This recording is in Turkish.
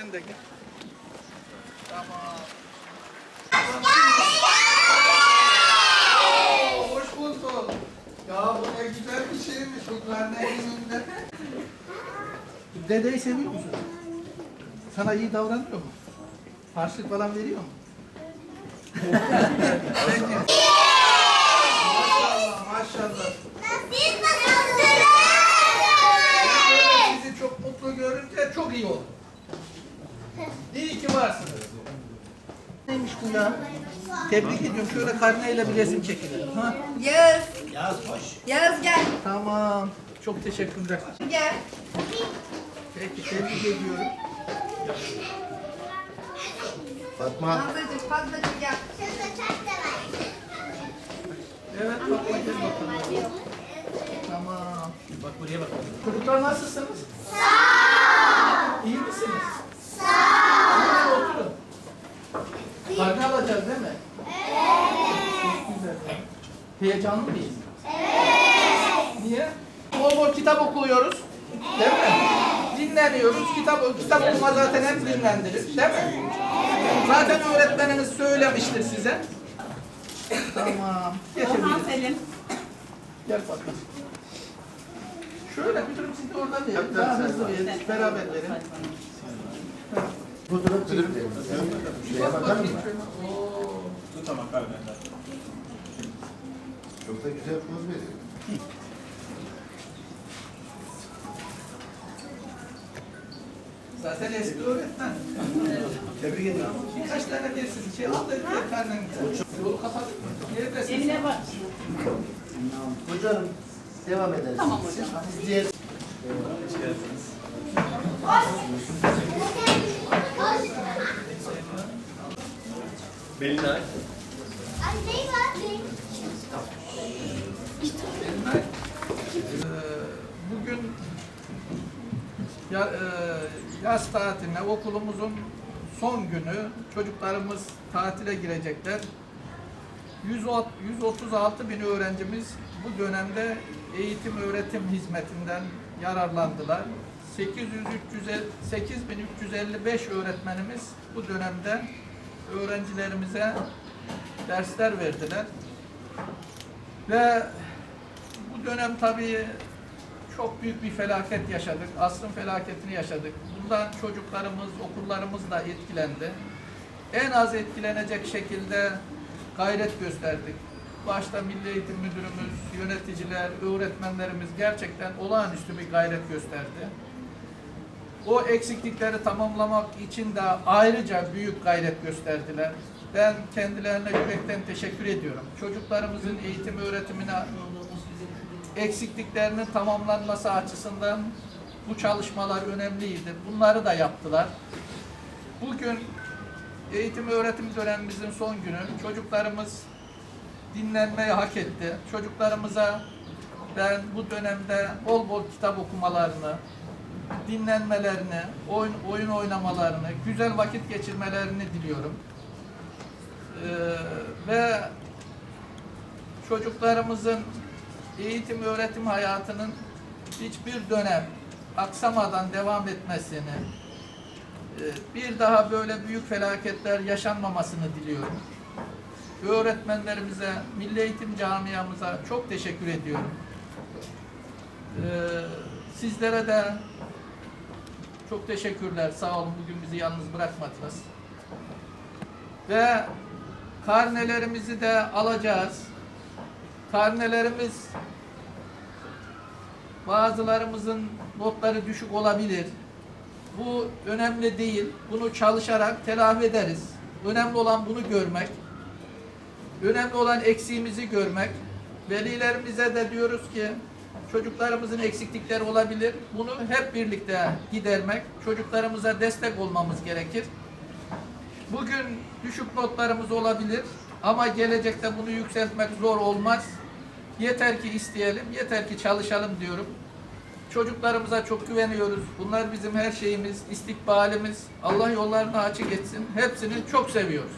sen de gel. Tamam. Oo, Hoş bulduk. Ya bu ne güzel bir şeymiş bu karnenin önünde. Dedeyi seviyor musun? Sana iyi davranıyor mu? Harçlık falan veriyor mu? Peki. Maşallah maşallah. Sizi çok mutlu görünce çok iyi oldu. Varsınız. Neymiş bu ya? Tebrik ediyorum. Şöyle karneyle bir resim çekilelim. Ha? Yağız. Yaz hoş. Yağız gel. Tamam. Çok teşekkürler. Gel. Peki tebrik ediyorum. Fatma. Fazlacık fazlacık gel. Evet bak gel bakalım. Tamam. Bak buraya bak. Çocuklar nasılsınız? Sağ İyi misiniz? Sağ Oturun. Karne alacağız değil mi? Evet. Çok güzel. Heyecanlı mıyız? Evet. Niye? Bol bol kitap okuyoruz. Değil mi? Dinleniyoruz. Kitap, kitap okuma zaten hep dinlendirir. Değil mi? Zaten öğretmeniniz söylemiştir size. Tamam. Geçebiliriz. Selim. Gel bakalım. Şöyle müdürüm siz de oradan verin. Daha hızlı verin. Beraber verin. Fotoğraf çekelim. Şuraya Bak bakar mısın? şöyle. Oo. Çok da güzel poz veriyor. Zaten eski öğretmen. Tebrik ediyorum. Birkaç tane dersiz şey aldı. Karnını. Yolu kapadık mı? Neredesin? Emine bak. Hocam devam ederiz. Tamam hocam. Siz diğer Belinay. Ee, Bugün ya, e, yaz tatiline okulumuzun son günü çocuklarımız tatile girecekler. 100 136 bin öğrencimiz bu dönemde eğitim öğretim hizmetinden yararlandılar. 800 300 8355 öğretmenimiz bu dönemde öğrencilerimize dersler verdiler. Ve bu dönem tabii çok büyük bir felaket yaşadık. Asrın felaketini yaşadık. Bundan çocuklarımız, okullarımız da etkilendi. En az etkilenecek şekilde gayret gösterdik. Başta Milli Eğitim Müdürümüz, yöneticiler, öğretmenlerimiz gerçekten olağanüstü bir gayret gösterdi. O eksiklikleri tamamlamak için de ayrıca büyük gayret gösterdiler. Ben kendilerine yürekten teşekkür ediyorum. Çocuklarımızın eğitim öğretimine eksikliklerinin tamamlanması açısından bu çalışmalar önemliydi. Bunları da yaptılar. Bugün eğitim öğretim dönemimizin son günü. Çocuklarımız dinlenmeyi hak etti. Çocuklarımıza ben bu dönemde bol bol kitap okumalarını, dinlenmelerini, oyun, oyun oynamalarını, güzel vakit geçirmelerini diliyorum. Ee, ve çocuklarımızın eğitim öğretim hayatının hiçbir dönem aksamadan devam etmesini, e, bir daha böyle büyük felaketler yaşanmamasını diliyorum. Öğretmenlerimize, milli eğitim camiamıza çok teşekkür ediyorum. Ee, Sizlere de çok teşekkürler. Sağ olun bugün bizi yalnız bırakmadınız. Ve karnelerimizi de alacağız. Karnelerimiz bazılarımızın notları düşük olabilir. Bu önemli değil. Bunu çalışarak telafi ederiz. Önemli olan bunu görmek. Önemli olan eksiğimizi görmek. Velilerimize de diyoruz ki çocuklarımızın eksiklikleri olabilir. Bunu hep birlikte gidermek, çocuklarımıza destek olmamız gerekir. Bugün düşük notlarımız olabilir ama gelecekte bunu yükseltmek zor olmaz. Yeter ki isteyelim, yeter ki çalışalım diyorum. Çocuklarımıza çok güveniyoruz. Bunlar bizim her şeyimiz, istikbalimiz. Allah yollarını açık etsin. Hepsini çok seviyoruz.